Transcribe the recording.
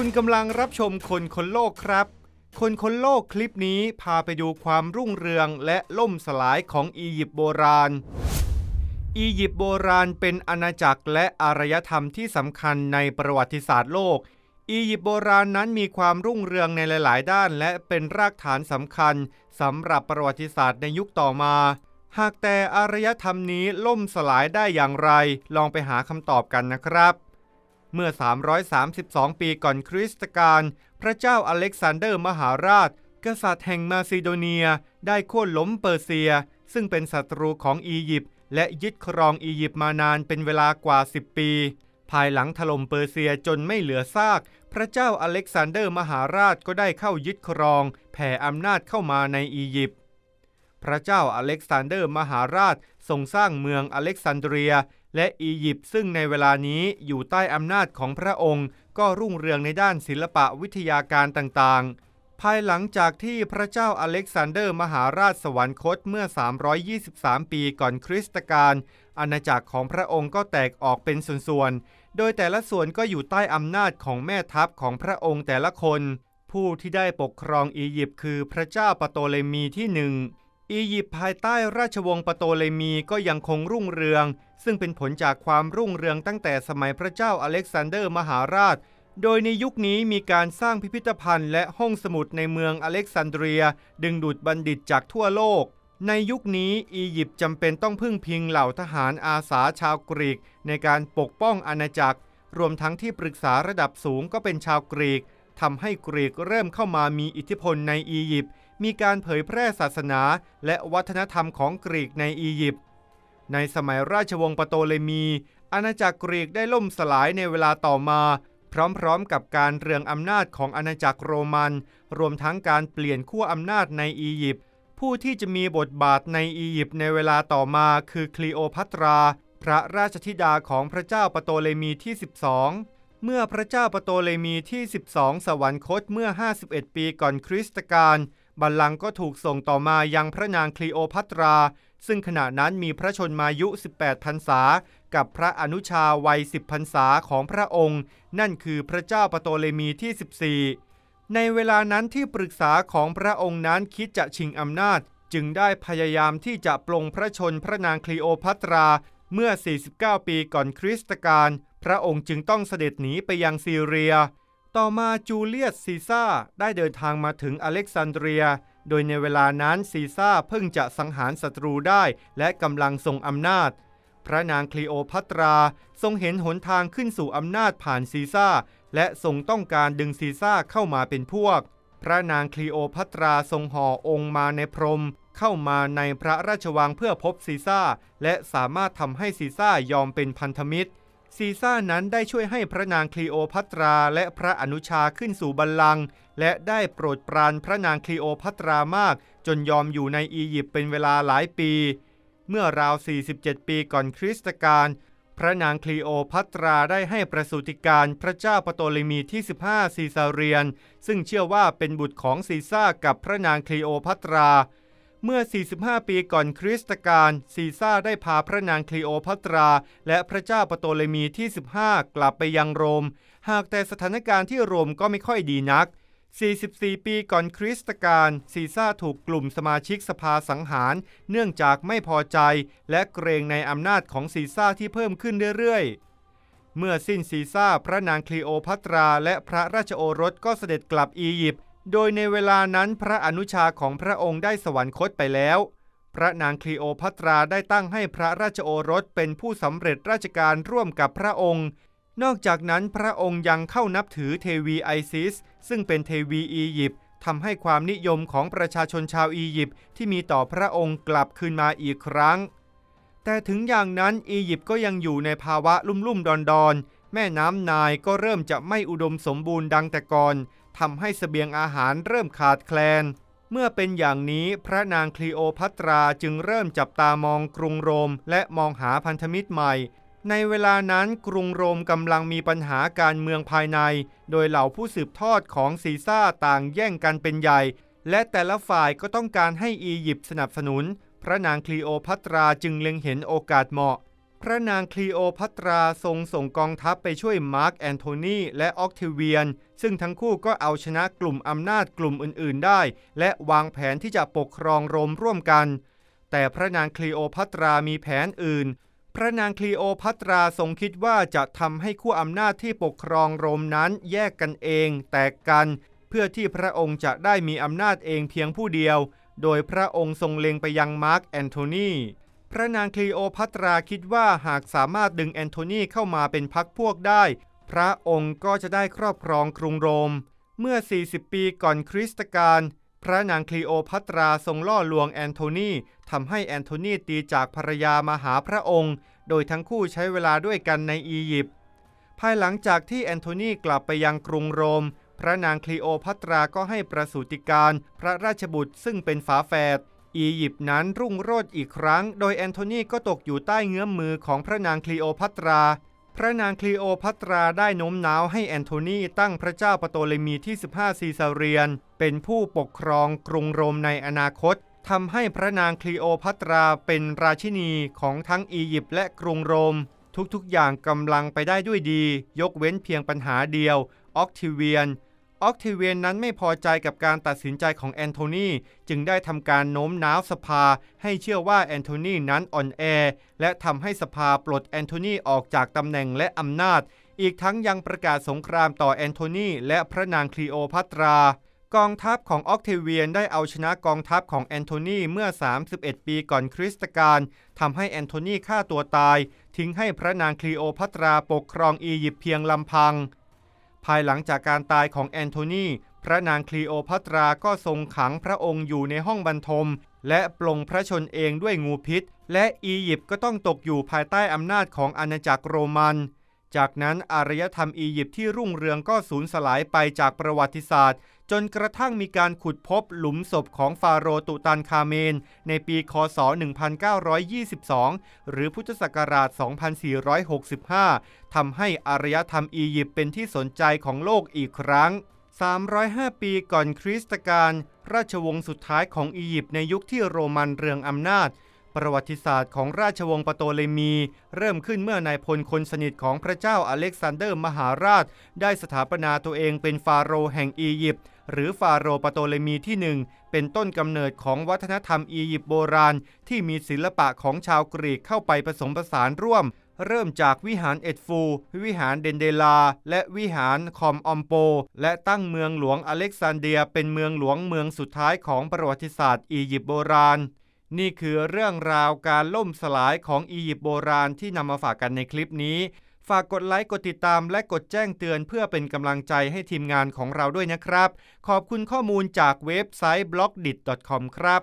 คุณกำลังรับชมคนคนโลกครับ คนคนโลกคลิปนี้พาไปดูความรุ่งเรืองและล่มสลายของอียิปต์โบราณ อียิปต์โบราณเป็นอาณาจักรและอารยธรรมที่สำคัญในประวัติศาสตร์โลก อียิปต์โบราณนั้นมีความรุ่งเรืองในหลาย ๆ ด้าน และเป็นรากฐานสำคัญสำหรับประวัติศาสตร์ในยุคต่อมาหากแต่อารยธรรมนี้ล่มสลายได้อย่างไร ลองไปหาคำตอบกันนะครับ เมื่อ 332 ปีก่อนคริสตกาลพระเจ้าอเล็กซานเดอร์มหาราช กษัตริย์แห่งมาซิโดเนียได้โค่นล้มเปอร์เซีย ซึ่งเป็นศัตรูของอียิปต์และยึดครองอียิปต์มานานเป็นเวลากว่า 10 ปี ภายหลังถล่มเปอร์เซียจนไม่เหลือซาก พระเจ้าอเล็กซานเดอร์มหาราชก็ได้เข้ายึดครอง แผ่อำนาจเข้ามาในอียิปต์พระเจ้าอเล็กซานเดอร์มหาราชทรงสร้างเมืองอเล็กซานเดรีย และอียิปต์ซึ่งในเวลานี้อยู่ใต้อำนาจของพระองค์ก็รุ่งเรืองในด้านศิลปะวิทยาการต่างๆ ภายหลังจากที่พระเจ้าอเล็กซานเดอร์มหาราชสวรรคตเมื่อ 323 ปีก่อนคริสตกาลอาณาจักรของพระองค์ก็แตกออกเป็นส่วนๆ โดยแต่ละส่วนก็อยู่ใต้อำนาจของแม่ทัพของพระองค์แต่ละคน ผู้ที่ได้ปกครองอียิปต์คือพระเจ้าปโตเลมีที่หนึ่ง อียิปต์ภายใต้ราชวงศ์ปโตเลมีก็ยังคงรุ่งเรือง ซึ่งเป็นผลจากความรุ่งเรืองตั้งแต่สมัยพระเจ้าอเล็กซานเดอร์มหาราช โดยในยุคนี้มีการสร้างพิพิธภัณฑ์และห้องสมุดในเมืองอเล็กซานเดรีย ดึงดูดบัณฑิตจากทั่วโลก ในยุคนี้อียิปต์จำเป็นต้องพึ่งพิงเหล่าทหารอาสาชาวกรีก ในการปกป้องอาณาจักร รวมทั้งที่ปรึกษาระดับสูงก็เป็นชาวกรีกทำให้กรีกเริ่มเข้ามามีอิทธิพลในอียิปต์ มีการเผยแพร่ศาสนาและวัฒนธรรมของกรีกในอียิปต์ ในสมัยราชวงศ์ปโตเลมี อาณาจักรกรีกได้ล่มสลายในเวลาต่อมา พร้อมๆกับการเรืองอำนาจของอาณาจักรโรมัน รวมทั้งการเปลี่ยนขั้วอำนาจในอียิปต์ ผู้ที่จะมีบทบาทในอียิปต์ในเวลาต่อมาคือคลีโอพัตรา พระราชธิดาของพระเจ้าปโตเลมีที่ 12เมื่อพระเจ้าปโตเลมีที่ 12 สวรรคตเมื่อ 51 ปีก่อนคริสตกาล บัลลังก์ก็ถูกส่งต่อมายังพระนางคลีโอพัตรา ซึ่งขณะนั้นมีพระชนมายุ 18 พรรษา กับพระอนุชาวัย 10 พรรษาของพระองค์ นั่นคือพระเจ้าปโตเลมีที่ 14 ในเวลานั้นที่ปรึกษาของพระองค์นั้นคิดจะชิงอำนาจ จึงได้พยายามที่จะปลงพระชนพระนางคลีโอพัตราเมื่อ 49 ปีก่อนคริสตกาลพระองค์จึงต้องเสด็จหนีไปยังซีเรีย ต่อมาจูเลียสซีซ่าได้เดินทางมาถึงอเล็กซานเดรีย โดยในเวลานั้นซีซ่าเพิ่งจะสังหารศัตรูได้และกำลังทรงอำนาจ พระนางคลีโอพัตราทรงเห็นหนทางขึ้นสู่อำนาจผ่านซีซ่าและทรงต้องการดึงซีซ่าเข้ามาเป็นพวก พระนางคลีโอพัตราทรงห่อองค์มาในพรม เข้ามาในพระราชวังเพื่อพบซีซ่าและสามารถทำให้ซีซ่ายอมเป็นพันธมิตร ซีซ่านั้นได้ช่วยให้พระนางคลีโอพัตราและพระอนุชาขึ้นสู่บัลลังก์และได้โปรดปรานพระนางคลีโอพัตรามาก จนยอมอยู่ในอียิปต์เป็นเวลาหลายปี เมื่อราว 47 ปีก่อนคริสตกาลพระนางคลีโอพัตราได้ให้ประสูติการพระเจ้าปโตเลมีที่ 15 ซีซาเรียน ซึ่งเชื่อว่าเป็นบุตรของซีซ่ากับพระนางคลีโอพัตรา เมื่อ 45 ปีก่อนคริสตกาลซีซ่าได้พาพระนางคลีโอพัตรา และพระเจ้าปโตเลมีที่ 15 กลับไปยังโรม หากแต่สถานการณ์ที่โรมก็ไม่ค่อยดีนัก 44 ปีก่อนคริสตกาลซีซ่าถูกกลุ่มสมาชิกสภาสังหาร เนื่องจากไม่พอใจ และเกรงในอำนาจของซีซ่าที่เพิ่มขึ้นเรื่อยๆ เมื่อสิ้นซีซ่าพระนางคลีโอพัตรา และพระราชโอรสก็เสด็จกลับอียิปต์ โดยในเวลานั้นพระอนุชาของพระองค์ได้สวรรคตไปแล้ว พระนางคลีโอพัตราได้ตั้งให้พระราชโอรสเป็นผู้สำเร็จราชการร่วมกับพระองค์ นอกจากนั้นพระองค์ยังเข้านับถือเทวีไอซิส ซึ่งเป็นเทวีอียิปต์ทำให้ความนิยมของประชาชนชาวอียิปต์ที่มีต่อพระองค์กลับคืนมาอีกครั้ง แต่ถึงอย่างนั้นอียิปต์ก็ยังอยู่ในภาวะลุ่มลุ่มดอนดอนๆแม่น้ำนายก็เริ่มจะไม่อุดมสมบูรณ์ดังแต่ก่อน ทำให้สเสบียงอาหารเริ่มขาดแคลน เมื่อเป็นอย่างนี้พระนางคลีโอพัตราจึงเริ่มจับตามองกรุงโรม และมองหาพันธมิตรใหม่ ในเวลานั้นกรุงโรมกำลังมีปัญหาการเมืองภายใน โดยเหล่าผู้สืบทอดของซีซ่าต่างแย่งกันเป็นใหญ่ และแต่ละฝ่ายก็ต้องการให้อียิปต์สนับสนุน พระนางคลีโอพัตราจึงเล็งเห็นโอกาสเหมาะ พระนางคลีโอพัตราทรงส่งกองทัพไปช่วยมาร์กแอนโทนีและออกเทเวียน ซึ่งทั้งคู่ก็เอาชนะกลุ่มอำนาจกลุ่มอื่น ๆ ได้ และวางแผนที่จะปกครองโรมร่วมกัน แต่พระนางคลีโอพัตรามีแผนอื่น พระนางคลีโอพัตราทรงคิดว่าจะทำให้ขั้วอำนาจที่ปกครองโรมนั้นแยกกันเอง แตกกัน เพื่อที่พระองค์จะได้มีอำนาจเองเพียงผู้เดียว โดยพระองค์ทรงเล็งไปยังมาร์กแอนโทนี พระนางคลีโอพัตราคิดว่าหากสามารถดึงแอนโทนีเข้ามาเป็นพักพวกได้ พระองค์ก็จะได้ครอบครองกรุงโรม เมื่อ 40 ปีก่อนคริสตกาลพระนางคลีโอพัตราทรงล่อลวงแอนโทนีทำให้แอนโทนีตีจากภรรยามาหาพระองค์ โดยทั้งคู่ใช้เวลาด้วยกันในอียิปต์ภายหลังจากที่แอนโทนีกลับไปยังกรุงโรม พระนางคลีโอพัตราก็ให้ประสูติการพระราชบุตรซึ่งเป็นฝาแฝด อียิปต์นั้นรุ่งโรจน์อีกครั้ง โดยแอนโทนีก็ตกอยู่ใต้เงื้อมมือของพระนางคลีโอพัตรา พระนางคลีโอพัตราได้โน้มน้าวให้แอนโทนีตั้งพระเจ้าปโตเลมีที่ 15 ซีซาเรียน เป็นผู้ปกครองกรุงโรมในอนาคตทำให้พระนางคลีโอพัตราเป็นราชินีของทั้งอียิปต์และกรุงโรม ทุกๆอย่างกำลังไปได้ด้วยดี ยกเว้นเพียงปัญหาเดียว ออกทิเวียน ออกทิเวียนนั้นไม่พอใจกับการตัดสินใจของแอนโทนีจึงได้ทำการโน้มน้าวสภาให้เชื่อว่าแอนโทนีนั้นอ่อนแอ และทำให้สภาปลดแอนโทนีออกจากตำแหน่งและอำนาจ อีกทั้งยังประกาศสงครามต่อแอนโทนีและพระนางคลีโอพัตรากองทัพของออกเทเวียนได้เอาชนะกองทัพของแอนโทนีเมื่อ 31 ปีก่อนคริสตกาลทำให้แอนโทนีฆ่าตัวตาย ทิ้งให้พระนางคลีโอพัตราปกครองอียิปต์เพียงลำพัง ภายหลังจากการตายของแอนโทนีพระนางคลีโอพัตราก็ทรงขังพระองค์อยู่ในห้องบรรทม และปลงพระชนเองด้วยงูพิษ และอียิปต์ก็ต้องตกอยู่ภายใต้อำนาจของอาณาจักรโรมัน จากนั้นอารยธรรมอียิปต์ที่รุ่งเรืองก็สูญสลายไปจากประวัติศาสตร์ จนกระทั่งมีการขุดพบหลุมศพของฟาโรตุตันคาเมน ในปีคศ 1922 หรือพุทธศักราช 2465 ทำให้อารยธรรมอียิปต์เป็นที่สนใจของโลกอีกครั้ง 305 ปีก่อนคริสตกาลราชวงศ์สุดท้ายของอียิปต์ในยุคที่โรมันเรืองอำนาจประวัติศาสตร์ของราชวงศ์ปโตเลมี เริ่มขึ้นเมื่อนายพลคนสนิทของพระเจ้าอเล็กซานเดอร์มหาราช ได้สถาปนาตัวเองเป็นฟาโรห์แห่งอียิปต์ หรือฟาโรห์ปโตเลมีที่หนึ่งเป็นต้นกำเนิดของวัฒนธรรมอียิปต์โบราณ ที่มีศิลปะของชาวกรีกเข้าไปผสมผสานร่วม เริ่มจากวิหารเอ็ดฟู วิหารเดนเดลา และวิหารคอมออมโป และตั้งเมืองหลวงอเล็กซานเดีย เป็นเมืองหลวงเมืองสุดท้ายของประวัติศาสตร์อียิปต์โบราณนี่คือเรื่องราวการล่มสลายของอียิปต์โบราณที่นำมาฝากกันในคลิปนี้ ฝากกดไลค์กดติดตามและกดแจ้งเตือนเพื่อเป็นกำลังใจให้ทีมงานของเราด้วยนะครับ ขอบคุณข้อมูลจากเว็บไซต์ b l o g d i t c o m ครับ